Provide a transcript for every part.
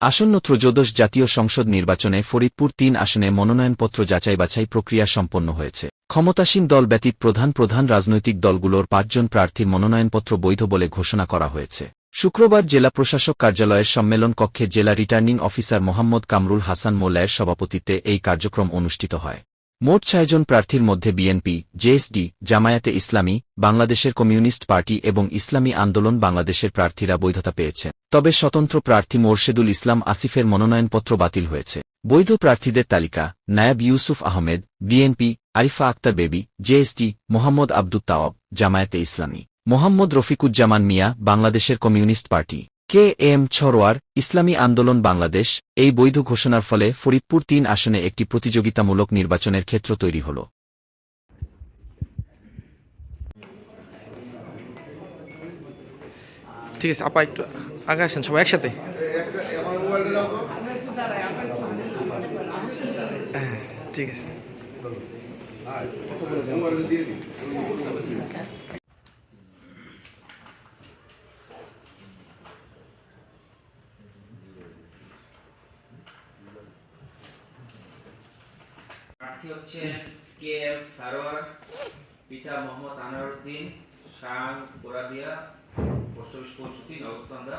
আসন্ন ত্রয়োদশ জাতীয় সংসদ নির্বাচনে ফরিদপুর তিন আসনে মনোনয়নপত্র যাচাই বাছাই প্রক্রিয়া সম্পন্ন হয়েছে। ক্ষমতাসীন দল ব্যতীত প্রধান প্রধান রাজনৈতিক দলগুলোর পাঁচজন প্রার্থীর মনোনয়নপত্র বৈধ বলে ঘোষণা করা হয়েছে। শুক্রবার জেলা প্রশাসক কার্যালয়ের সম্মেলন কক্ষে জেলা রিটার্নিং অফিসার মোহাম্মদ কামরুল হাসান মোল্লায়ের সভাপতিত্বে এই কার্যক্রম অনুষ্ঠিত হয়। মোট ছয়জন প্রার্থীর মধ্যে বিএনপি, জেএসডি, জামায়াতে ইসলামী, বাংলাদেশের কমিউনিস্ট পার্টি এবং ইসলামী আন্দোলন বাংলাদেশের প্রার্থীরা বৈধতা পেয়েছেন তবে স্বতন্ত্র প্রার্থী মোর্শেদুল ইসলাম আসিফের মনোনয়নপত্র বাতিল হয়েছে। বৈধ প্রার্থীদের তালিকা, নায়াব ইউসুফ আহমেদ, বিএনপি, আরিফা আক্তার বেবি, জেএসটি, মোহাম্মদ আব্দুত তাওয়াব, জামায়াতে ইসলামী, মোহাম্মদ রফিকুজ্জামান মিয়া, বাংলাদেশের communist party. K M Sarwar, Islami Andolan Bangladesh, এই বৈধ ঘোষণার ফলে ফরিদপুর তিন আসনে একটি প্রতিযোগিতামূলক নির্বাচনের ক্ষেত্র তৈরি হল। ঠিক আছে আপা একটু আগে আসেন সবাই একসাথে? হ্যাঁ, ঠিক আছে। প্রার্থী হচ্ছেন কে এম সারোয়ার পিতা মোহাম্মদ আনোয়ারউদ্দিন শাহ কোরাদিয়া পোস্ট অফিস পৌঁছতি নগরকান্দা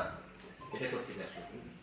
এটা করতে আসবে